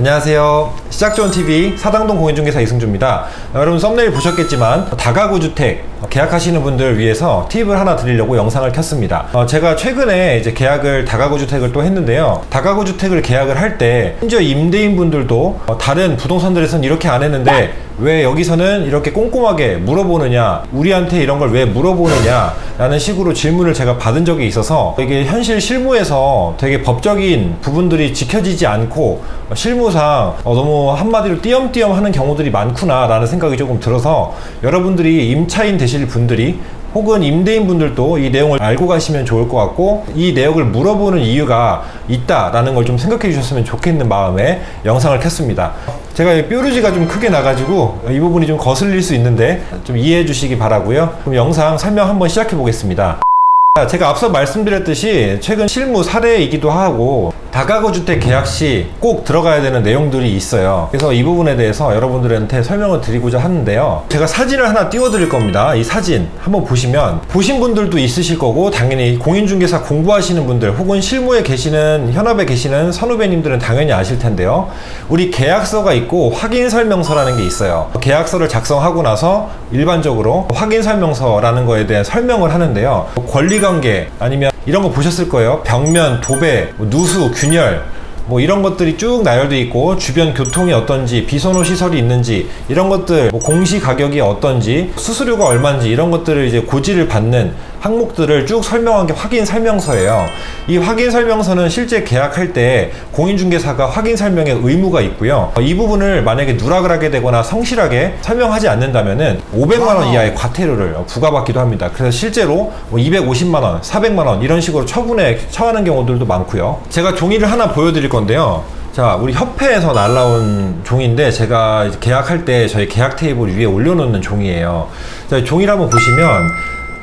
안녕하세요. 시작 좋은 TV 사당동 공인중개사 이승주입니다. 여러분 썸네일 보셨겠지만 다가구 주택 계약하시는 분들 위해서 팁을 하나 드리려고 영상을 켰습니다. 어, 제가 최근에 이제 계약을 다가구 주택을 또 했는데요. 다가구 주택을 계약을 할 때 심지어 임대인 분들도 어, 다른 부동산들에서는 이렇게 안 했는데 왜 여기서는 이렇게 꼼꼼하게 물어보느냐, 우리한테 이런 걸 왜 물어보느냐, 라는 식으로 질문을 제가 받은 적이 있어서 이게 현실 실무에서 되게 법적인 부분들이 지켜지지 않고 실무상 어, 너무 한마디로 띄엄띄엄 하는 경우들이 많구나, 라는 생각이 조금 들어서 여러분들이 임차인 되실 분들이 혹은 임대인 분들도 이 내용을 알고 가시면 좋을 것 같고 이 내용을 물어보는 이유가 있다라는 걸 좀 생각해 주셨으면 좋겠는 마음에 영상을 켰습니다. 제가 이 뾰루지가 좀 크게 나가지고 이 부분이 좀 거슬릴 수 있는데 좀 이해해 주시기 바라고요. 그럼 영상 설명 한번 시작해 보겠습니다. 제가 앞서 말씀드렸듯이 최근 실무 사례이기도 하고 다가구 주택 계약 시 꼭 들어가야 되는 내용들이 있어요. 그래서 이 부분에 대해서 여러분들한테 설명을 드리고자 하는데요. 제가 사진을 하나 띄워 드릴 겁니다. 이 사진 한번 보시면 보신 분들도 있으실 거고 당연히 공인중개사 공부하시는 분들 혹은 실무에 계시는 현업에 계시는 선후배님들은 당연히 아실 텐데요. 우리 계약서가 있고 확인 설명서라는 게 있어요. 계약서를 작성하고 나서 일반적으로 확인 설명서라는 거에 대한 설명을 하는데요. 권리 관계 아니면 이런 거 보셨을 거예요. 벽면, 도배, 뭐 누수, 균열, 뭐 이런 것들이 쭉 나열돼 있고 주변 교통이 어떤지 비선호 시설이 있는지 이런 것들 뭐 공시 가격이 어떤지 수수료가 얼마인지 이런 것들을 이제 고지를 받는 항목들을 쭉 설명한 게 확인 설명서예요. 이 확인 설명서는 실제 계약할 때 공인중개사가 확인 설명에 의무가 있고요. 이 부분을 만약에 누락을 하게 되거나 성실하게 설명하지 않는다면은 500만 원 이하의 과태료를 부과받기도 합니다. 그래서 실제로 뭐 250만 원, 400만 원 이런 식으로 처분에 처하는 경우들도 많고요. 제가 종이를 하나 보여드릴 건데요. 자, 우리 협회에서 날라온 종인데 제가 계약할 때 저희 계약 테이블 위에 올려놓는 종이에요. 자, 종이를 한번 보시면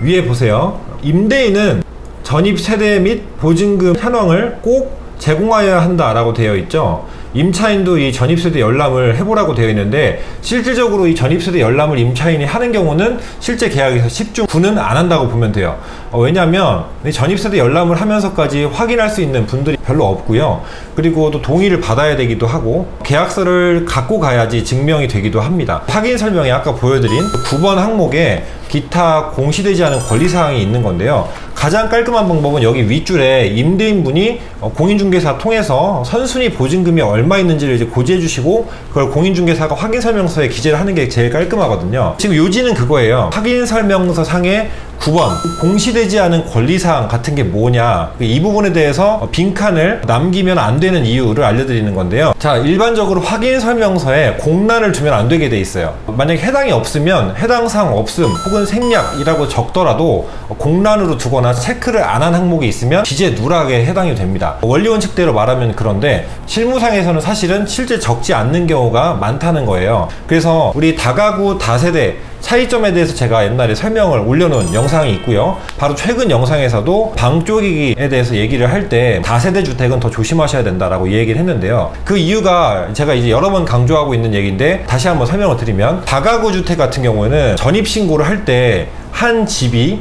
위에 보세요. 임대인은 전입 세대 및 보증금 현황을 꼭 제공하여야 한다라고 되어 있죠. 임차인도 이 전입세대 열람을 해보라고 되어 있는데 실질적으로 이 전입세대 열람을 임차인이 하는 경우는 실제 계약에서 10중 9는 안 한다고 보면 돼요. 어, 왜냐하면 이 전입세대 열람을 하면서까지 확인할 수 있는 분들이 별로 없고요. 그리고 또 동의를 받아야 되기도 하고 계약서를 갖고 가야지 증명이 되기도 합니다. 확인 설명에 아까 보여드린 9번 항목에 기타 공시되지 않은 권리사항이 있는 건데요. 가장 깔끔한 방법은 여기 윗줄에 임대인분이 어, 공인중개사 통해서 선순위 보증금이 얼마 있는지를 이제 고지해 주시고 그걸 공인중개사가 확인 설명서에 기재를 하는 게 제일 깔끔하거든요. 지금 요지는 그거예요. 확인 설명서 상에 9번 공시되지 않은 권리사항 같은 게 뭐냐. 이 부분에 대해서 빈칸을 남기면 안 되는 이유를 알려드리는 건데요. 자 일반적으로 확인 설명서에 공란을 두면 안 되게 돼 있어요. 만약에 해당이 없으면 해당 사항 없음 혹은 생략이라고 적더라도 공란으로 두거나 체크를 안 한 항목이 있으면 기재 누락에 해당이 됩니다. 원리 원칙대로 말하면 그런데 실무상에서는 사실은 실제 적지 않는 경우가 많다는 거예요. 그래서 우리 다가구 다세대 차이점에 대해서 제가 옛날에 설명을 올려놓은 영상이 있고요. 바로 최근 영상에서도 방 쪼개기에 대해서 얘기를 할 때 다세대 주택은 더 조심하셔야 된다라고 얘기를 했는데요. 그 이유가 제가 이제 여러 번 강조하고 있는 얘기인데 다시 한번 설명을 드리면 다가구 주택 같은 경우에는 전입 신고를 할 때 한 집이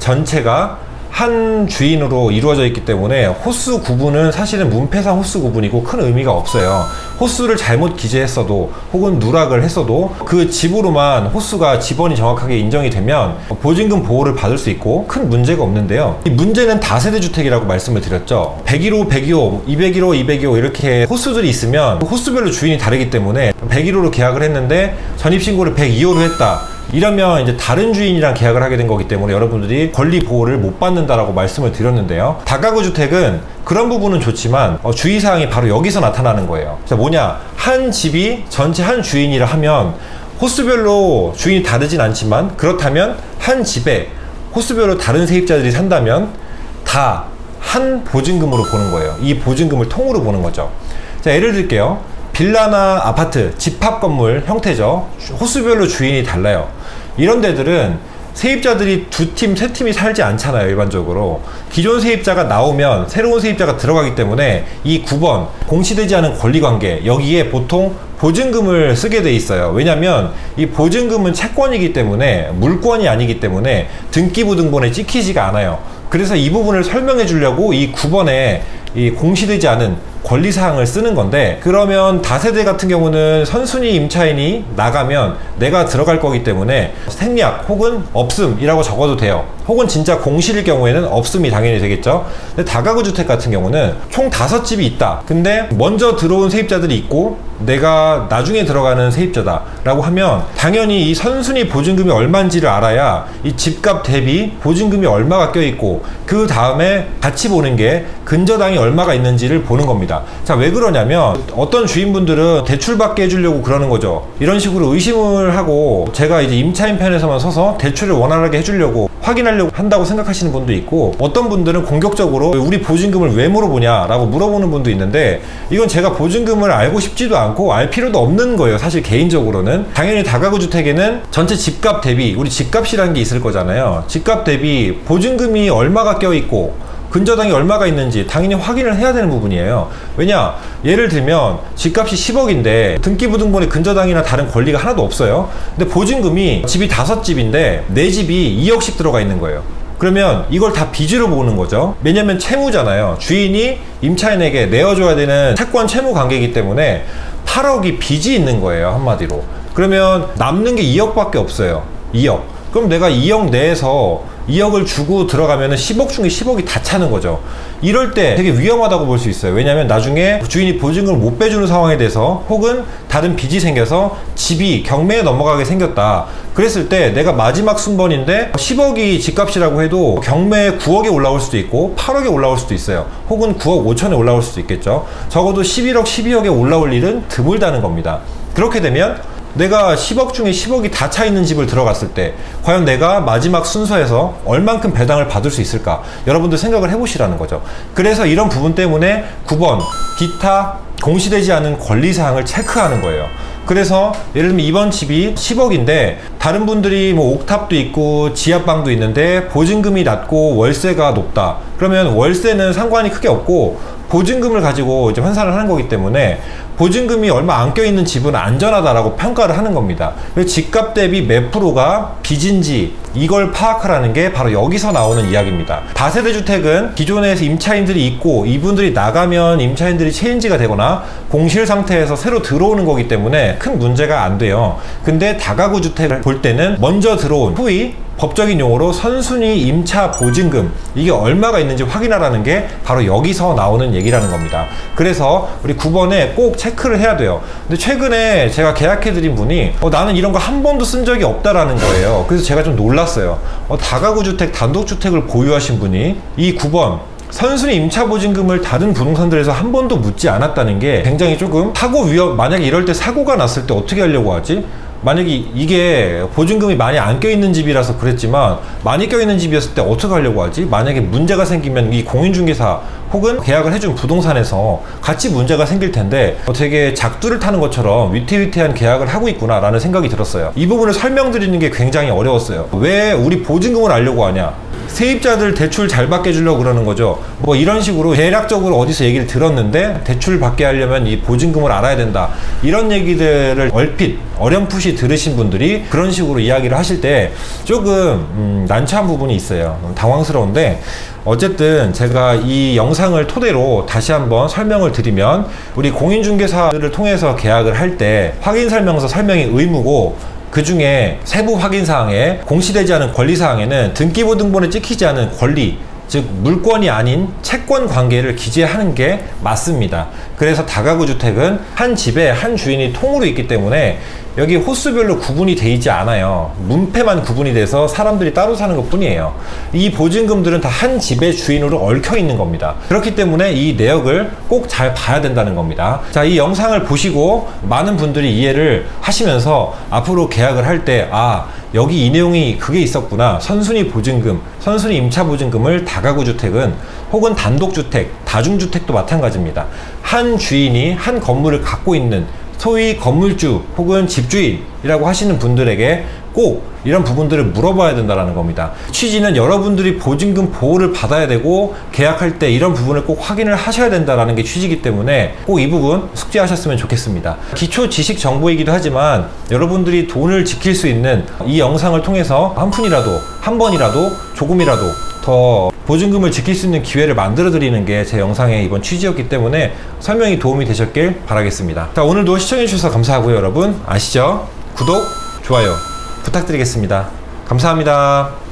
전체가 한 주인으로 이루어져 있기 때문에 호수 구분은 사실은 문패상 호수 구분이고 큰 의미가 없어요. 호수를 잘못 기재했어도 혹은 누락을 했어도 그 집으로만 호수가 지번이 정확하게 인정이 되면 보증금 보호를 받을 수 있고 큰 문제가 없는데요. 이 문제는 다세대 주택이라고 말씀을 드렸죠. 101호, 102호, 201호, 202호 이렇게 호수들이 있으면 호수별로 주인이 다르기 때문에 101호로 계약을 했는데 전입신고를 102호로 했다. 이러면 이제 다른 주인이랑 계약을 하게 된 거기 때문에 여러분들이 권리 보호를 못 받는다라고 말씀을 드렸는데요. 다가구 주택은 그런 부분은 좋지만 어, 주의사항이 바로 여기서 나타나는 거예요. 자, 뭐냐? 한 집이 전체 한 주인이라 하면 호수별로 주인이 다르진 않지만 그렇다면 한 집에 호수별로 다른 세입자들이 산다면 다 한 보증금으로 보는 거예요. 이 보증금을 통으로 보는 거죠. 자, 예를 들게요. 빌라나 아파트, 집합 건물 형태죠. 호수별로 주인이 달라요. 이런 데들은 세입자들이 두 팀, 세 팀이 살지 않잖아요, 일반적으로. 기존 세입자가 나오면 새로운 세입자가 들어가기 때문에 이 9번, 공시되지 않은 권리 관계, 여기에 보통 보증금을 쓰게 돼 있어요. 왜냐면 이 보증금은 채권이기 때문에 물권이 아니기 때문에 등기부 등본에 찍히지가 않아요. 그래서 이 부분을 설명해 주려고 이 9번에 이 공시되지 않은 권리사항을 쓰는 건데 그러면 다세대 같은 경우는 선순위 임차인이 나가면 내가 들어갈 거기 때문에 생략 혹은 없음이라고 적어도 돼요. 혹은 진짜 공실일 경우에는 없음이 당연히 되겠죠. 근데 다가구 주택 같은 경우는 총 다섯 집이 있다. 근데 먼저 들어온 세입자들이 있고 내가 나중에 들어가는 세입자다라고 하면 당연히 이 선순위 보증금이 얼마인지를 알아야 이 집값 대비 보증금이 얼마가 껴 있고 그 다음에 같이 보는 게 근저당이 얼마가 있는지를 보는 겁니다. 자, 왜 그러냐면 어떤 주인분들은 대출받게 해주려고 그러는 거죠. 이런 식으로 의심을 하고 제가 이제 임차인 편에서만 서서 대출을 원활하게 해주려고 확인 하려고 한다고 생각하시는 분도 있고 어떤 분들은 공격적으로 우리 보증금을 왜 물어보냐라고 물어보는 분도 있는데 이건 제가 보증금을 알고 싶지도 않고 알 필요도 없는 거예요. 사실 개인적으로는 당연히 다가구 주택에는 전체 집값 대비 우리 집값이라는 게 있을 거잖아요. 집값 대비 보증금이 얼마가 껴 있고 근저당이 얼마가 있는지 당연히 확인을 해야 되는 부분이에요. 왜냐? 예를 들면 집값이 10억인데 등기부등본에 근저당이나 다른 권리가 하나도 없어요. 근데 보증금이 집이 다섯 집인데 내 집이 2억씩 들어가 있는 거예요. 그러면 이걸 다 빚으로 보는 거죠. 왜냐면 채무잖아요. 주인이 임차인에게 내어줘야 되는 채권 채무 관계이기 때문에 8억이 빚이 있는 거예요. 한마디로. 그러면 남는 게 2억밖에 없어요. 2억. 그럼 내가 2억 내에서 2억을 주고 들어가면은 10억 중에 10억이 다 차는 거죠. 이럴 때 되게 위험하다고 볼 수 있어요. 왜냐하면 나중에 주인이 보증금을 못 빼주는 상황에 대해서 혹은 다른 빚이 생겨서 집이 경매에 넘어가게 생겼다. 그랬을 때 내가 마지막 순번인데 10억이 집값이라고 해도 경매에 9억에 올라올 수도 있고 8억에 올라올 수도 있어요. 혹은 9억 5천에 올라올 수도 있겠죠. 적어도 11억, 12억에 올라올 일은 드물다는 겁니다. 그렇게 되면 내가 10억 중에 10억이 다 차 있는 집을 들어갔을 때 과연 내가 마지막 순서에서 얼만큼 배당을 받을 수 있을까? 여러분들 생각을 해보시라는 거죠. 그래서 이런 부분 때문에 9번 기타 공시되지 않은 권리사항을 체크하는 거예요. 그래서 예를 들면 이번 집이 10억인데 다른 분들이 뭐 옥탑도 있고 지하방도 있는데 보증금이 낮고 월세가 높다. 그러면 월세는 상관이 크게 없고 보증금을 가지고 이제 환산을 하는 거기 때문에 보증금이 얼마 안 껴있는 집은 안전하다라고 평가를 하는 겁니다. 그래서 집값 대비 몇 프로가 빚인지 이걸 파악하라는 게 바로 여기서 나오는 이야기입니다. 다세대 주택은 기존에서 임차인들이 있고 이분들이 나가면 임차인들이 체인지가 되거나 공실 상태에서 새로 들어오는 거기 때문에 큰 문제가 안 돼요. 근데 다가구 주택을 볼 때는 먼저 들어온 후위 법적인 용어로 선순위 임차 보증금 이게 얼마가 있는지 확인하라는 게 바로 여기서 나오는 얘기라는 겁니다. 그래서 우리 9번에 꼭 체크를 해야 돼요. 근데 최근에 제가 계약해드린 분이 어, 나는 이런 거 한 번도 쓴 적이 없다라는 거예요. 그래서 제가 좀 놀랐어요. 어, 다가구 주택, 단독 주택을 보유하신 분이 이 9번 선순위 임차 보증금을 다른 부동산들에서 한 번도 묻지 않았다는 게 굉장히 조금 사고 위험 만약에 이럴 때 사고가 났을 때 어떻게 하려고 하지? 만약에 이게 보증금이 많이 안 껴있는 집이라서 그랬지만 많이 껴있는 집이었을 때 어떻게 하려고 하지? 만약에 문제가 생기면 이 공인중개사 혹은 계약을 해준 부동산에서 같이 문제가 생길 텐데 어, 되게 작두를 타는 것처럼 위태위태한 계약을 하고 있구나 라는 생각이 들었어요 이 부분을 설명드리는 게 굉장히 어려웠어요 왜 우리 보증금을 알려고 하냐 세입자들 대출 잘 받게 해주려고 그러는 거죠. 뭐 이런 식으로 대략적으로 어디서 얘기를 들었는데 대출 받게 하려면 이 보증금을 알아야 된다. 이런 얘기들을 얼핏 어렴풋이 들으신 분들이 그런 식으로 이야기를 하실 때 조금 음, 난처한 부분이 있어요. 당황스러운데 어쨌든 제가 이 영상을 토대로 다시 한번 설명을 드리면 우리 공인중개사를 통해서 계약을 할 때 확인 설명서 설명이 의무고 그 중에 세부 확인 사항에 공시되지 않은 권리 사항에는 등기부 등본에 찍히지 않은 권리 즉 물권이 아닌 채권 관계를 기재하는 게 맞습니다. 그래서 다가구 주택은 한 집에 한 주인이 통으로 있기 때문에 여기 호수별로 구분이 돼 있지 않아요. 문패만 구분이 돼서 사람들이 따로 사는 것 뿐이에요. 이 보증금들은 다 한 집의 주인으로 얽혀 있는 겁니다. 그렇기 때문에 이 내역을 꼭 잘 봐야 된다는 겁니다. 자, 이 영상을 보시고 많은 분들이 이해를 하시면서 앞으로 계약을 할 때, 아, 여기 이 내용이 그게 있었구나. 선순위 보증금, 선순위 임차 보증금을 다가구 주택은 혹은 단독주택, 다중주택도 마찬가지입니다. 한 주인이 한 건물을 갖고 있는 소위 건물주 혹은 집주인이라고 하시는 분들에게 있고 이런 부분들을 물어봐야 된다라는 겁니다. 취지는 여러분들이 보증금 보호를 받아야 되고 계약할 때 이런 부분을 꼭 확인을 하셔야 된다라는 게 취지이기 때문에 꼭 이 부분 숙지하셨으면 좋겠습니다. 기초 지식 정보이기도 하지만 여러분들이 돈을 지킬 수 있는 이 영상을 통해서 한 푼이라도 한 번이라도 조금이라도 더 보증금을 지킬 수 있는 기회를 만들어 드리는 게 제 영상의 이번 취지였기 때문에 설명이 도움이 되셨길 바라겠습니다. 자, 오늘도 시청해 주셔서 감사하고요, 여러분. 아시죠? 구독, 좋아요 부탁드리겠습니다. 감사합니다.